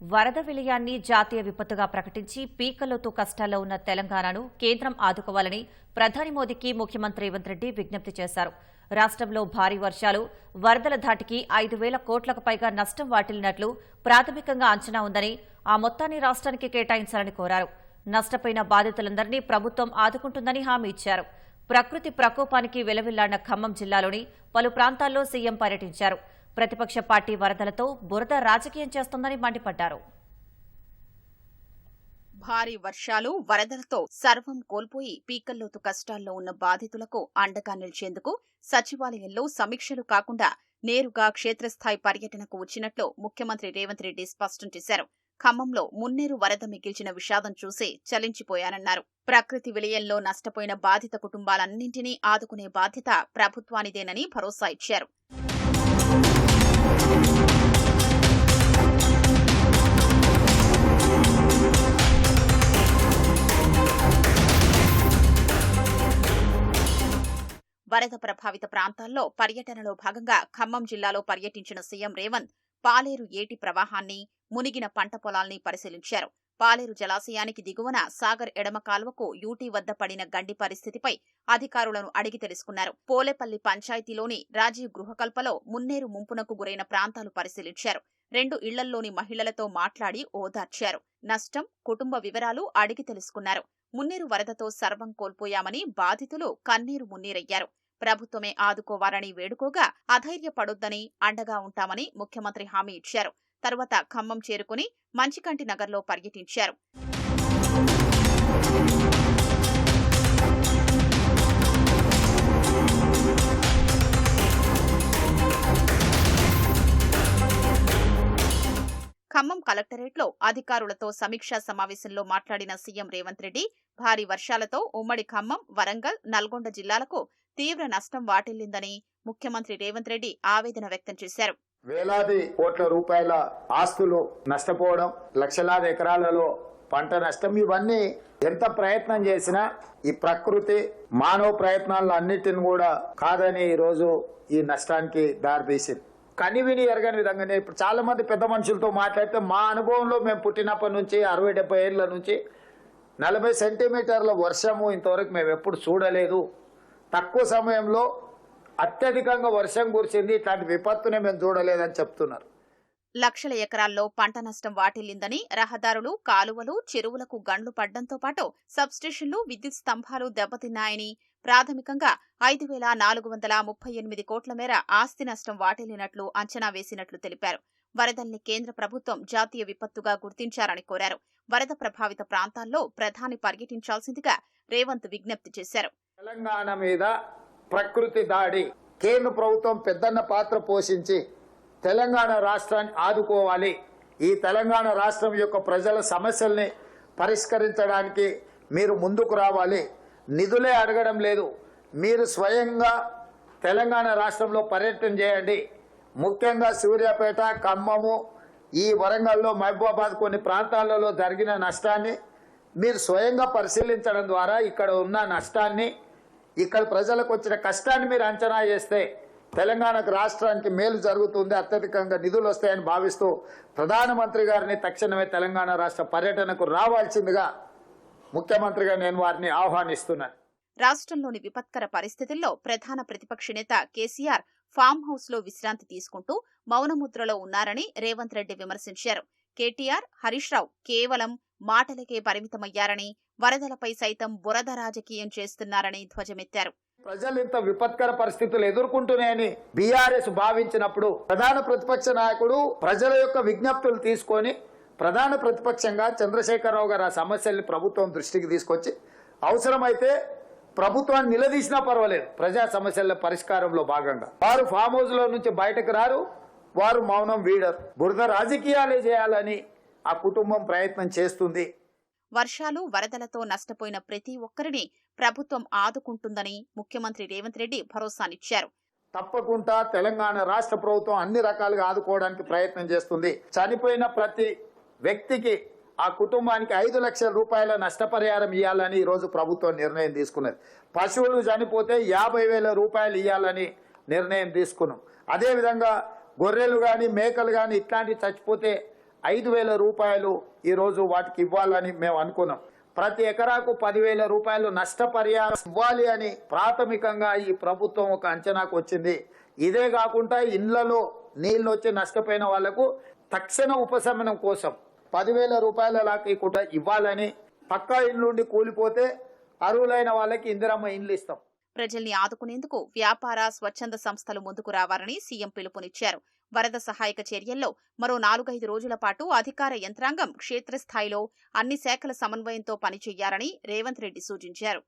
వరద విలయాన్ని జాతీయ విపత్తుగా ప్రకటించి పీకలోతు కష్టాల్లో ఉన్న తెలంగాణను కేంద్రం ఆదుకోవాలని ప్రధాని మోదీకి ముఖ్యమంత్రి రేవంత్ రెడ్డి విజ్ఞప్తి చేశారు. రాష్ట్రంలో భారీ వర్షాలు వరదల ధాటికి ఐదు వేల కోట్లకు పైగా నష్టం వాటిల్లినట్లు ప్రాథమికంగా అంచనా ఉందని ఆ మొత్తాన్ని రాష్ట్రానికి కేటాయించాలని కోరారు. నష్టపోయిన బాధితులందరినీ ప్రభుత్వం ఆదుకుంటుందని హామీ ఇచ్చారు. ప్రకృతి ప్రకోపానికి వెలవిల్లాడిన ఖమ్మం జిల్లాలోని పలు ప్రాంతాల్లో సీఎం పర్యటించారు. ప్రతిపక్ష పార్టీ వరదలతో బురద రాజకీయం చేస్తోందని మండిపడ్డారు. భారీ వర్షాలు వరదలతో సర్వం కోల్పోయి పీకల్లోతు కష్టాల్లో ఉన్న బాధితులకు అండగా నిలిచేందుకు సచివాలయంలో సమీక్షలు కాకుండా నేరుగా క్షేత్రస్థాయి పర్యటనకు వచ్చినట్లు ముఖ్యమంత్రి రేవంత్ రెడ్డి స్పష్టం చేశారు. ఖమ్మంలో మున్నేరు వరద మిగిల్చిన విషాదం చూసి చలించిపోయానన్నారు. ప్రకృతి విలయంలో నష్టపోయిన బాధిత కుటుంబాలన్నింటినీ ఆదుకునే బాధ్యత ప్రభుత్వానిదేనని భరోసా ఇచ్చారు. వరద ప్రభావిత ప్రాంతాల్లో పర్యటనలో భాగంగా ఖమ్మం జిల్లాలో పర్యటించిన సీఎం రేవంత్ పాలేరు ఏటి ప్రవాహాన్ని మునిగిన పంట పొలాల్ని పరిశీలించారు. పాలేరు జలాశయానికి దిగువన సాగర్ ఎడమ కాల్వకు యూటీ వద్ద పడిన గండి పరిస్థితిపై అధికారులను అడిగి తెలుసుకున్నారు. పోలేపల్లి పంచాయతీలోని రాజీవ్ గృహకల్పలో మున్నేరు ముంపునకు గురైన ప్రాంతాలు పరిశీలించారు. రెండు ఇళ్ళల్లోని మహిళలతో మాట్లాడి ఓదార్చారు. నష్టం కుటుంబ వివరాలు అడిగి తెలుసుకున్నారు. మున్నేరు వరదతో సర్వం కోల్పోయామని బాధితులు కన్నీరు మున్నీరయ్యారు. ప్రభుత్వమే ఆదుకోవాలని వేడుకోగా అధైర్యపడొద్దని అండగా ఉంటామని ముఖ్యమంత్రి హామీ ఇచ్చారు. తర్వాత ఖమ్మం చేరుకుని మంచికంటి నగర్లో పర్యటించారు. ఖమ్మం కలెక్టరేట్లో అధికారులతో సమీక్షా సమావేశంలో మాట్లాడిన సీఎం రేవంత్ రెడ్డి భారీ వర్షాలతో ఉమ్మడి ఖమ్మం వరంగల్ నల్గొండ జిల్లాలకు తీవ్ర నష్టం వాటిల్లిందని ముఖ్యమంత్రి రేవంత్ రెడ్డి ఆవేదన వ్యక్తం చేశారు. వేలాది కోట్ల రూపాయల ఆస్తులు నష్టపోవడం లక్షలాది ఎకరాలలో పంట నష్టం ఇవన్నీ ఎంత ప్రయత్నం చేసినా ఈ ప్రకృతి మానవ ప్రయత్నాలను అన్నిటిని కూడా కాదని ఈరోజు ఈ నష్టానికి దారితీసింది. కనివిని ఎరగని విధంగానే ఇప్పుడు చాలా మంది పెద్ద మనుషులతో మాట్లాడితే మా అనుభవంలో మేము పుట్టినప్పటి నుంచి అరవై డెబ్బై ఏళ్ళ నుంచి నలభై సెంటీమీటర్ల వర్షము ఇంతవరకు మేము ఎప్పుడు చూడలేదు. తక్కువ సమయంలో అత్యధికంగా వర్షం కురిసింది. ఇట్లాంటి విపత్తునే మేము చూడలేదని చెప్తున్నారు. లక్షల ఎకరాల్లో పంట నష్టం వాటిల్లిందని రహదారులు కాలువలు చెరువులకు గండ్లు పడ్డంతో పాటు సబ్స్టేషన్లు విద్యుత్ స్తంభాలు దెబ్బతిన్నాయని. ప్రాథమికంగా ఐదు వేల నాలుగు వందల ముప్పై ఎనిమిది కోట్ల మేర ఆస్తి నష్టం వాటిల్లినట్లు అంచనా వేసినట్లు తెలిపారు. వరదల్ని కేంద్ర ప్రభుత్వం జాతీయ విపత్తుగా గుర్తించారని కోరారు. వరద ప్రభావిత ప్రాంతాల్లో ప్రధాని పర్యటించాల్సిందిగా రేవంత్ విజ్ఞప్తి చేశారు. తెలంగాణ మీద ప్రకృతి దాడి. కేంద్ర ప్రభుత్వం పెద్దన్న పాత్ర పోషించి తెలంగాణ రాష్ట్రాన్ని ఆదుకోవాలి. ఈ తెలంగాణ రాష్ట్రం యొక్క ప్రజల సమస్యల్ని పరిష్కరించడానికి మీరు ముందుకు రావాలి. నిధులే అడగడం లేదు. మీరు స్వయంగా తెలంగాణ రాష్ట్రంలో పర్యటన చేయండి. ముఖ్యంగా సూర్యాపేట ఖమ్మము ఈ వరంగల్లో మహబూబాబాద్ కొన్ని ప్రాంతాలలో జరిగిన నష్టాన్ని మీరు స్వయంగా పరిశీలించడం ద్వారా ఇక్కడ ఉన్న నష్టాన్ని ఇక్కడ ప్రజలకు వచ్చిన కష్టాన్ని మీరు అంచనా చేస్తే తెలంగాణకు రాష్ట్రానికి మేలు జరుగుతుంది అత్యధికంగా నిధులు వస్తాయని భావిస్తూ ప్రధానమంత్రి గారిని తక్షణమే తెలంగాణ రాష్ట్ర పర్యటనకు రావాల్సిందిగా ముఖ్యమంత్రిగా నేను వారిని ఆహ్వానిస్తున్నాను రాష్ట్రంలోని విపత్కర పరిస్థితుల్లో ప్రధాన ప్రతిపక్ష నేత కేసీఆర్ ఫామ్ హౌస్లో విశ్రాంతి తీసుకుంటూ మౌనముద్రలో ఉన్నారని రేవంత్ రెడ్డి విమర్శించారు. కేటీఆర్ హరీష్ రావు కేవలం మాటలకే పరిమితమయ్యారని వరదలపై సైతం బురద రాజకీయం చేస్తున్నారని ధ్వజమెత్తారు. ప్రజలు ఇంత విపత్కర పరిస్థితులు ఎదుర్కొంటున్నాయని బీఆర్ఎస్ భావించినప్పుడు ప్రధాన ప్రతిపక్ష నాయకుడు ప్రజల యొక్క విజ్ఞప్తులు తీసుకొని ప్రధాన ప్రతిపక్షంగా చంద్రశేఖరరావు గారు ఆ సమస్యల్ని ప్రభుత్వం దృష్టికి తీసుకొచ్చి అవసరమైతే ప్రభుత్వాన్ని నిలదీసినా పర్వాలేదు ప్రజా సమస్యల పరిష్కారంలో భాగంగా. వారు ఫామ్ హౌస్లో నుంచి బయటకు రారు వారు మౌనం వీడరు. బురద రాజకీయాలే చేయాలని ఆ కుటుంబం ప్రయత్నం చేస్తుంది. వర్షాలు వరదలతో నష్టపోయిన ప్రతి ఒక్కరిని ప్రభుత్వం ఆదుకుంటుందని ముఖ్యమంత్రి రేవంత్ రెడ్డి భరోసానిచ్చారు. తప్పకుండా తెలంగాణ రాష్ట్ర ప్రభుత్వం అన్ని రకాలుగా ఆదుకోవడానికి ప్రయత్నం చేస్తుంది. చనిపోయిన ప్రతి వ్యక్తికి ఆ కుటుంబానికి ఐదు లక్షల రూపాయల నష్టపరిహారం ఇవ్వాలని ఈరోజు ప్రభుత్వం నిర్ణయం తీసుకున్నది. పశువులు చనిపోతే యాభై వేల రూపాయలు ఇవ్వాలని నిర్ణయం తీసుకున్నాం. అదేవిధంగా గొర్రెలు కానీ మేకలు కానీ ఇట్లాంటివి చచ్చిపోతే ఐదు వేల రూపాయలు ఈరోజు వాటికి ఇవ్వాలని మేము అనుకున్నాం. ప్రతి ఎకరాకు పదివేల రూపాయలు నష్టపరిహారం ఇవ్వాలి అని ప్రాథమికంగా ఈ ప్రభుత్వం ఒక అంచనాకు వచ్చింది. ఇదే కాకుండా ఇళ్ళలో నీళ్ళు వచ్చి నష్టపోయిన వాళ్ళకు తక్షణ ఉపశమనం కోసం పదివేల రూపాయల లాకి కూడా ఇవ్వాలని పక్కా ఇల్లుండి కూలిపోతే అర్హులైన వాళ్ళకి ఇందిరమ్మ ఇండ్లు ఇస్తాం. ప్రజల్ని ఆదుకునేందుకు వ్యాపార స్వచ్ఛంద సంస్థలు ముందుకు రావాలని సీఎం పిలుపునిచ్చారు. వరద సహాయక చర్యల్లో మరో నాలుగైదు రోజుల పాటు అధికార యంత్రాంగం క్షేత్రస్థాయిలో అన్ని శాఖల సమన్వయంతో పనిచేయాలని రేవంత్ రెడ్డి సూచించారు.